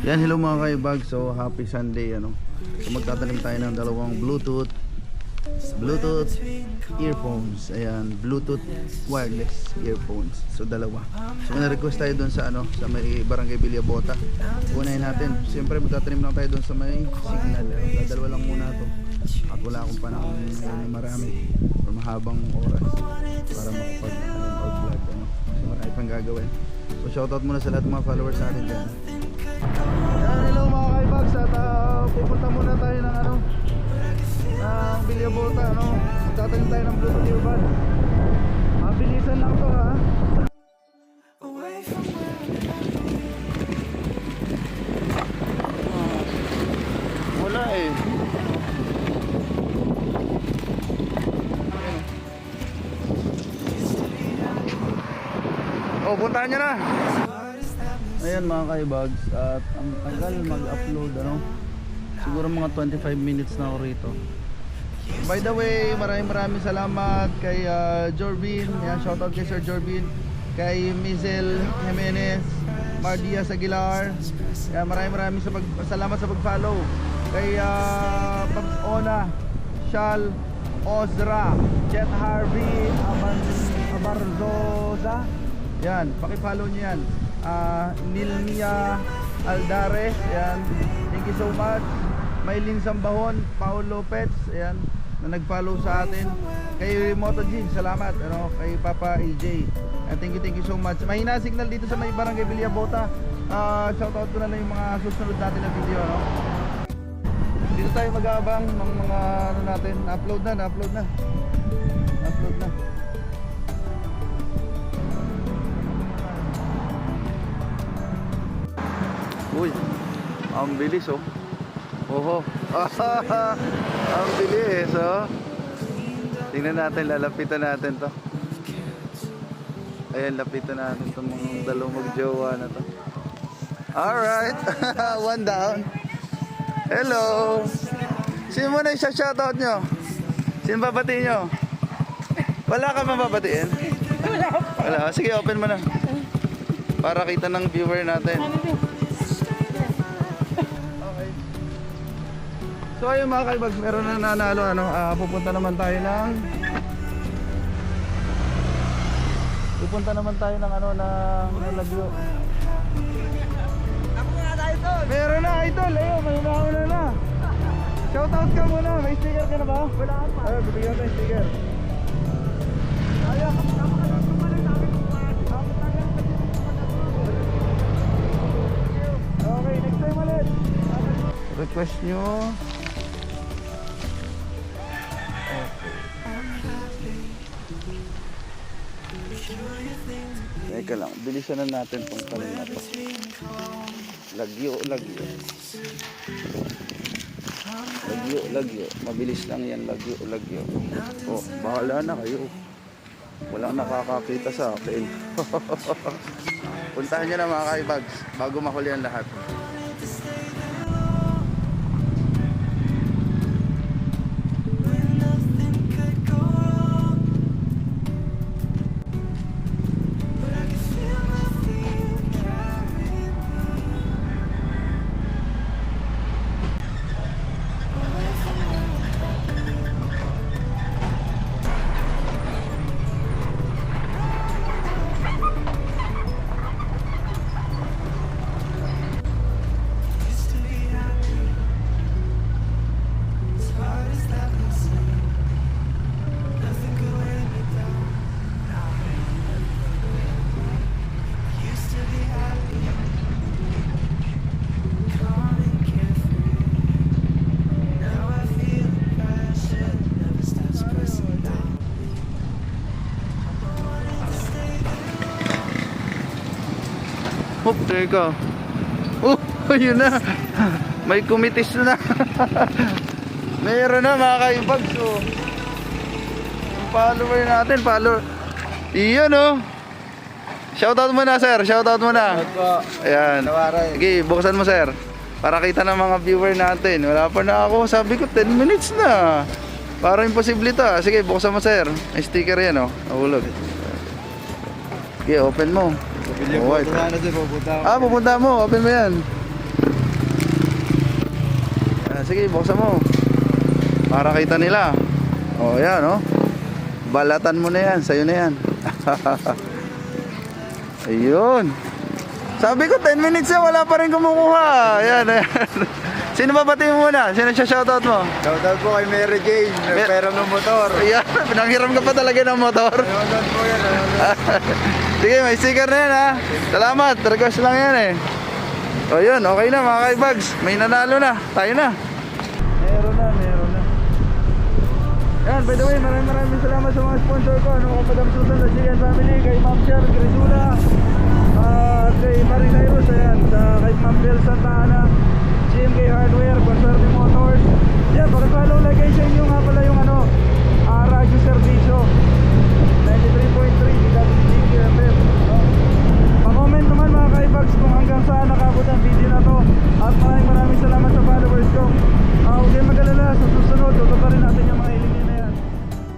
Yan, hello mga kaibag. So, happy Sunday, ano. So, magtatanim tayo ng dalawang Bluetooth Bluetooth earphones. Ayan, Bluetooth wireless earphones. So, dalawa. So, na-request tayo doon sa ano, sa may Barangay Villabota. Unahin natin. Siyempre, magtatanim lang tayo doon sa may signal. Dalawa lang muna to. At wala akong panahon na marami or mahabang oras para makapag ano, or vlog. Ano. So, marami pang gagawin. So, shoutout muna sa lahat ng mga followers natin dyan. Yan, hello mga kaibags at ah, pupunta muna tayo ng ano ng Villabota ano. Magtatanim tayo ng Bluetooth earbud mabilisan lang to ha? Wala eh. Oh, puntahan nyo na. Ayan mga kaibags at ang tagal mag-upload ano. Siguro mga 25 minutes na ako rito. By the way, maraming maraming salamat kay uh, Jorbin. Yan, shoutout kay Sir Jorbin. Kay Mizel Jimenez, Mardia Aguilar. Yan, maraming maraming sa pag salamat sa pag-follow. Kay uh, Pabs Ona, Shal, Ozra, Jet Harvey, Aban Abarzoza. Yan, paki-follow niyo yan. Ah, Nilmia Aldares, yan. Thank you so much. Maylin Sambahon, Paul Lopez, ayan, na nag-follow sa atin. Kay Moto G, salamat. Ano, kay Papa AJ. And thank you, thank you so much. Mahina signal dito sa may Barangay Villabota. Ah, shoutout ko na lang yung mga susunod natin na video, no? Dito tayo mag-aabang ng mga ano natin, upload na, na. Upload ang bilis oh. Oho. ang bilis oh. Tingnan natin, lalapitan natin to. Ayan, lapitan natin itong mga dalawang magjowa na to. Alright, one down. Hello. Sino mo na yung shoutout nyo? Sino babatiin nyo? Wala ka ba babatiin? Wala. Sige, open mo na. Para kita ng viewer natin. Okay. So ayun mga kaibags, meron na nanalo ano, ah, pupunta naman tayo ng Pupunta naman tayo ng ano ng Nalagyo. Meron na idol, ayun, may nauna na. Shoutout ka muna, may sticker ka na ba? Wala pa. Ayun, bibigyan ng sticker. Ayun, Okay, next time ulit. Request nyo. Teka lang, bilisan na natin tong tanong na to. Lagyo, lagyo. Lagyo, lagyo. Mabilis lang yan, lagyo, lagyo. Oh, bahala na kayo. Walang nakakakita sa akin. Puntahan nyo na mga kaibags bago mahuli ang lahat. Hop, teka. Oh, yun na. May kumitis na. Meron na mga kaibags. Oh. Yung follower natin, follower. Iyon oh. Shoutout mo na sir, shoutout mo na. Ayan. Sige, buksan mo sir. Para kita ng mga viewer natin. Wala pa na ako. Sabi ko 10 minutes na. Parang imposible to. ah. Sige, buksan mo sir. May sticker yan oh. Nahulog. Sige, open mo. Pabili ko. Ah, pupunta mo. Open mo yan. Ah, sige, buksan mo. Para kita nila. Oh, yan, no? Balatan mo na yan. Sa'yo na yan. Ayun. Sabi ko 10 minutes na wala pa rin kumukuha. Ayan, ayan. Sino ba pati mo muna? Sino siya shoutout mo? Shoutout po kay Mary Jane, Mer- perang ng motor. Ayan, pinanghiram ka pa talaga ng motor. Shoutout po yan. Sige, may sticker na yan ha. Salamat, request lang yan eh. O yun, okay na mga kaibags. May nanalo na. Tayo na. Meron na, meron na. Yan, by the way, maraming maraming salamat sa mga sponsor ko. Ano ko Madam Susan sa Chicken Family, kay Ma'am Cher Grisula, at kay Marie Cyrus, ayan, sa, kay Ma'am Bel Santa